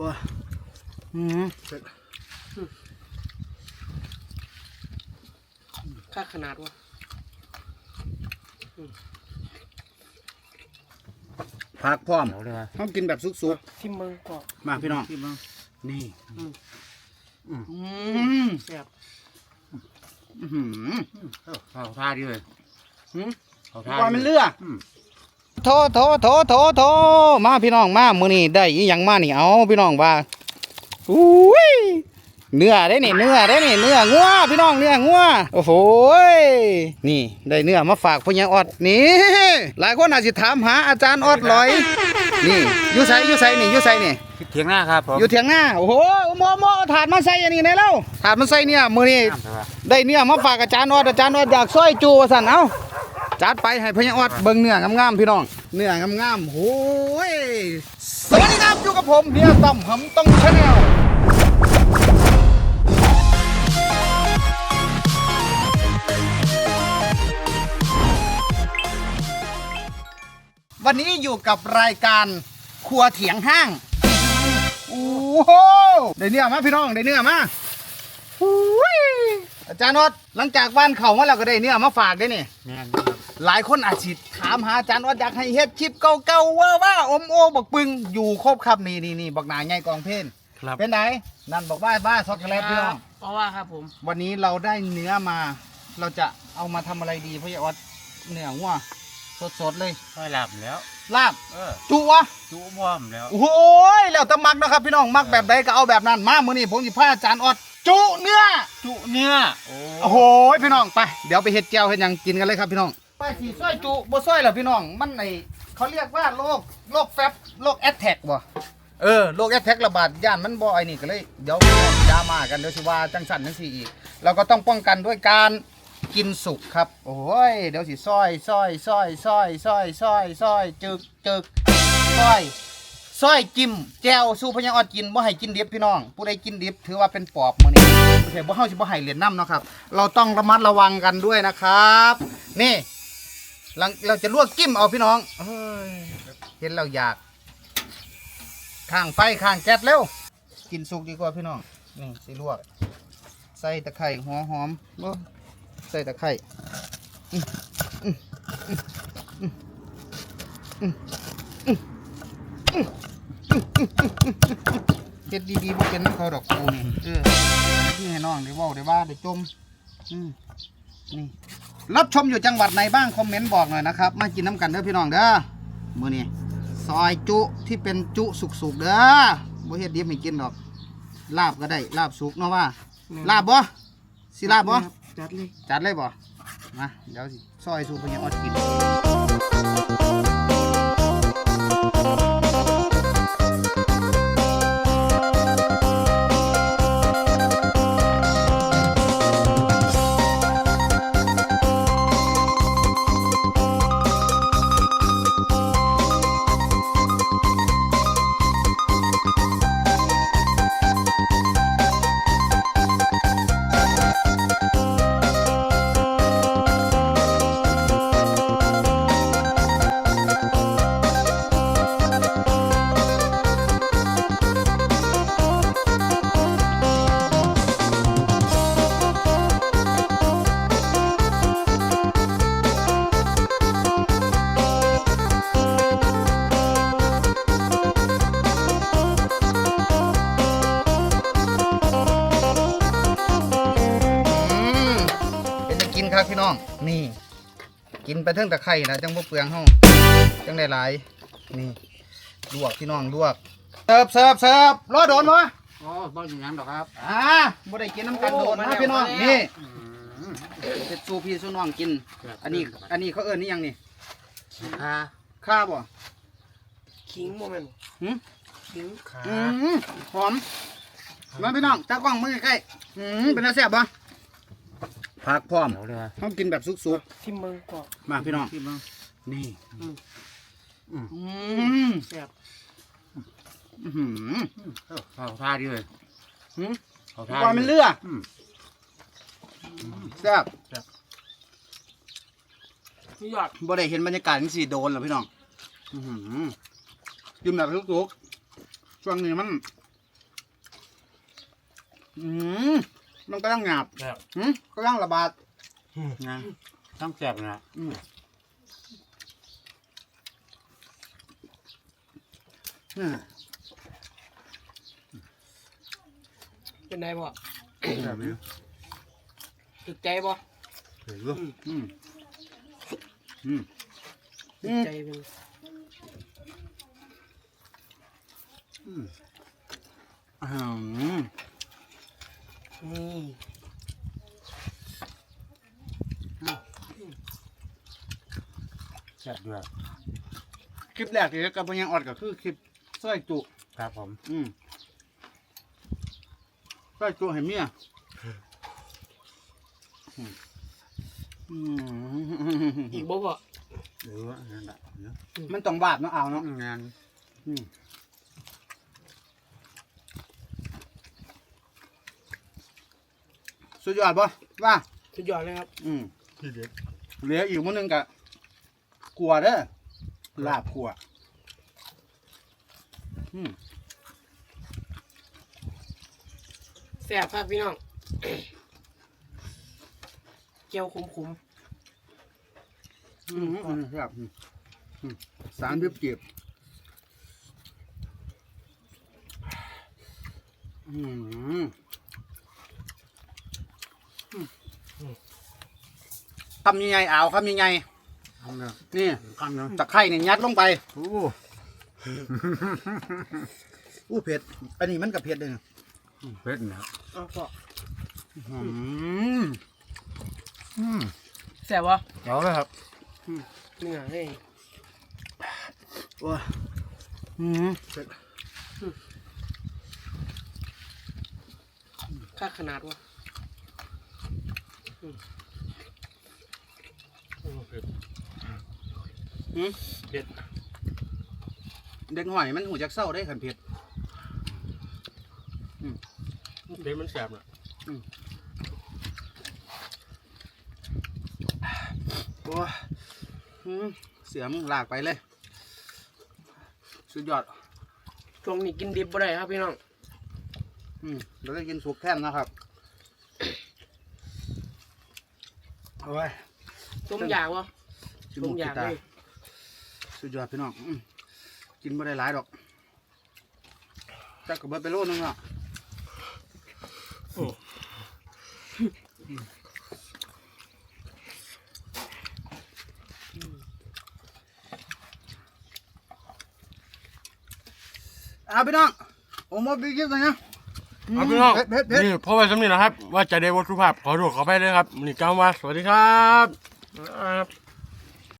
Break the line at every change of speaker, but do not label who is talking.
ว้าอืม
ค่าขนาดวะ
ผักพร้อม
เดี๋ยวเลยมา
ต้องกินแบบสุก
ทิมเมืองก็
ๆมาพี่น้อง
ที่มึง
นี่
อืม
อืม
แซ่บ
อื้อหือ
เอาท่าดีเลย
หืม
เอาท่า
ปล่อยมันเลือ
อืม
โถโถโถโถโถมาพี่น้องมามื้อนี้ได้อีหยังมานี่เอาพี่น้องว่าอุ้ยเนื้อได้นี่เนื้อได้นี่เนื้องัวพี่น้องเนื้องัวโอ้โหยนี่ได้เนื้อมาฝากพ่อใหญ่ออดนี่หลายคนอาจสิถามหาอาจารย์ออดลอย นี่อยู่ไสอยู่ไสนี่อยู่ไสนี่
เถียงหน้าครับผม
อยู่เถียงหน้าโอ้โหโมโมเอาถาดมาใส่อันนี้ในแล้วถาดมาใส่เนี่ยมื้อนี้
น้ำใช่ปะ
ได้เนื้อมาฝากอาจารย์ออดอาจารย์ออดอยากซอยจูว่าสั่นเอ้า จัดไปให้พญาออดเบิ่งเนื้องามๆพี่น้อง เนื้องามๆโอ้ยสวัสดีครับอยู่กับผมเฮียตั้มหำต้องชาแนลวันนี้อยู่กับรายการครัวเถียงห้าง โอ้โหได้เนื้อมาพี่น้องได้เนื้อมาอาจารย์นอดหลังจากบ้านเขามาแล้วก็ได้เนี่ยมาฝากได้นี่
แม่น
หลายคนอาจสิถามหาอาจารย์นอดอยากให้เฮ็ดคลิปเก่าๆว่าว่าอมโอบักปึงอยู่ครบครับนี่นี่นี่บักหนาใหญ่กองเพน
ครับ
เป็นไหนนั่นบอกว่าบ้าช็อกโกแลตพี่น้อง
เพราะว่าครับผม
วันนี้เราได้เนื้อมา เราจะเอามาทำอะไรดีพี่ออดเนื้องัวสดๆเลย
ค่อยหลับแล้ว
ลาบ
เออ
จุวะ
จุม่วมแล้ว
โอ้โหยแล้วแต่มักนะครับพี่น้องมักแบบใดก็เอาแบบนั้นมามื้อนี้ผมสิพาอาจารย์ออดจุเนื้อ
จุเนี่ยโอ้
โอ้โหพี่น้องไปเดี๋ยวไปเฮ็ดแก้วเฮ็ดหยังกินกันเลยครับพี่น้อง ไปสีส้อยจุบ่ส้อยเหรอพี่น้อง มันไอเขาเรียกว่าโรคโรคแฟบโรคแอดแทกบ่เออโรคแอดแทกระบาดย่านมันบ่ไอ้นี่ก็เลยเดี๋ยวดราม่ากันเดี๋ยวสิว่าจังสั่นจังซี่อีกเราก็ต้องป้องกันด้วยการกินสุกครับ โอ้ยเดี๋ยวสิซ้อยซ้อยซ้อยซ้อยซ้อยซ้อยซ้อยจึกจึกซ้อยซ้อยจิ้มแจวสู้พญาออดกินบ่ให้กินดิบพี่น้อง ผู้ใดกินดิบถือว่าเป็นปอบมื้อนี้โอเคบ่เฮาสิบ่ให้เหรียญน้ำเนาะครับ เราต้องระมัดระวังกันด้วยนะครับ นี่ หลังเราจะลวกจิ้มเอาพี่น้องเฮ้ยเห็นเราอยากข้างไฟข้างแก๊สเร็วกินสุกดีกว่าพี่น้องนี่สิลวก ใส่ตะไคร้หัวหอมใส่ตะไคร้อื้ออื้ออื้ออื้ออื้ออื้ออื้อเฮ็ดดีๆบ่เป็นน้ำเขาดอกกูนี่เออนี่ให้น้องได้ว้าได้ว่าได้จมนี่ รับชมอยู่จังหวัดไหนบ้างคอมเมนต์บอกหน่อยนะครับ มากินน้ำกันเด้อพี่น้องเด้อมื้อนี้ซอยจุที่เป็นจุสุกๆเด้อบ่เฮ็ดดิบให้กินดอก ลาบก็ได้ลาบสุกเนาะว่า ลาบบ่สิลาบบ่
จัดเลย
จัดเลยบ่มาเดี๋ยวสิซอยสู่พญาออดกิน ครับพี่น้อง นี่ กินไปเทิงตะไคร่นะจังบ่เปลืองเฮาจังได้หลาย นี่ลวกพี่น้องลวกเสิร์ฟเสิร์ฟเสิร์ฟรอโดนบ่
อ๋อบ้านอยู่ยังดอกครับ
อ่าบ่ได้กินน้ำกันโดนนะพี่น้องนี่เฮ็ดสู้พี่สู้น้องกิน อันนี้ อันนี้เขาเอิ้นนี่หยังนี่
ขา
ข้าบ่
ขิงโมเมนต์
หืม
ขิง
ขา
อืมหอมมาพี่น้องตากล้องมือใกล้ๆอืมเป็นอะไรแซ่บบ่ ผักพร้อม
เดี๋ยวเลยมา
ต้องกินแบบสุก
ทิมเมืองก็
ๆมาพี่น้อง
ที่มึง
นี่
อืม
อืม
แซ่บ
อื้อหือ
เอาท่าดีเลย
หืม
เอาท่า
ปล่อยมันเลือ
อืม
แซ่บ
นี่ยอด
บ่ได้เห็นบรรยากาศจังซี่โดนหรอพี่น้อง อื้อหือกินแบบสุกๆช่วงนี้มัน อืม มันกำลังหยาบ
ครับ
หืมกำลังระบาด
นะต้องแสบนะ
อืมอืม
เป็นไงบ่
แสบอยู่
ถึกใจบ่
เห็นลูก
อืมอืม
ถึกใจเป็น
อืม
อืม
นี่
แสบด้วย
คลิปแรกที่เฮ็ดกับพยังออดก็คือคลิปสร้อยจุ
ครับผม
อืมสร้อยจุให้เมียอืมอืม
อีกบ่บ่
หรือว่านั่นแหละเนาะ
มันต้องบาดเนาะเอาเนาะ
งาน
อืม สุดยอดป่ะว่า
สุดยอดเลยครับ
อืม
ที่เด็ด
เหลืออีกมื้อหนึงกะกลัวเด้อลาบขัวอืม
แซ่บครับพี่น้องเจียวขม
อืมอืมครับอืมอืมสารเบียบเก็บอืมอืม คำยังไงเอาคำยังไง
ทำเนาะ
นี่
ข้างเนาะ
ตะไคร่เนี่ยยัดลงไป
โอ้
อู้เผ็ด อันนี้มันกับเผ็ดเลยนะ
เผ็ดนะ
ๆเอาพ่อ
อืม
อืม
แซ่บบ่
เอาเลยครับ
เนื้อเฮ้ย
ว้าอืมเผ็ด
ค่าขนาดวะ
อืม
เผ็ด
เด็กหน่อยมันหูจักเศร้าได้ขันเผ็ด
เด็ดมันแสบนะ
โอ้ยอืมเสียมลากไปเลย สุดยอด
ช่วงนี้กินดิบบ่ได้ครับพี่น้อง
อืมเราได้กินสุกแท่นนะครับเอาไว้
ต้มยางวะ
ชิม
ต้
ห
ม
มู
ยา
กี
ง
ตา
เลย
สุดยอดพี่น้องอืมกินไม่ได้หลายดอกจักกับเบิดไปโลนึงอะเอาพี่น้องโอ้โมบีกิฟต์หน่อยนะ
ครับพี่น้อง
เผ็ดเผ็ดเผ็ด
นี่พ่อไว้สำนีนะครับ ว่าใจได้วัตถุภาพขอโทษขอไปเลยครับนี่กลางวันสวัสดีครับ
ครับ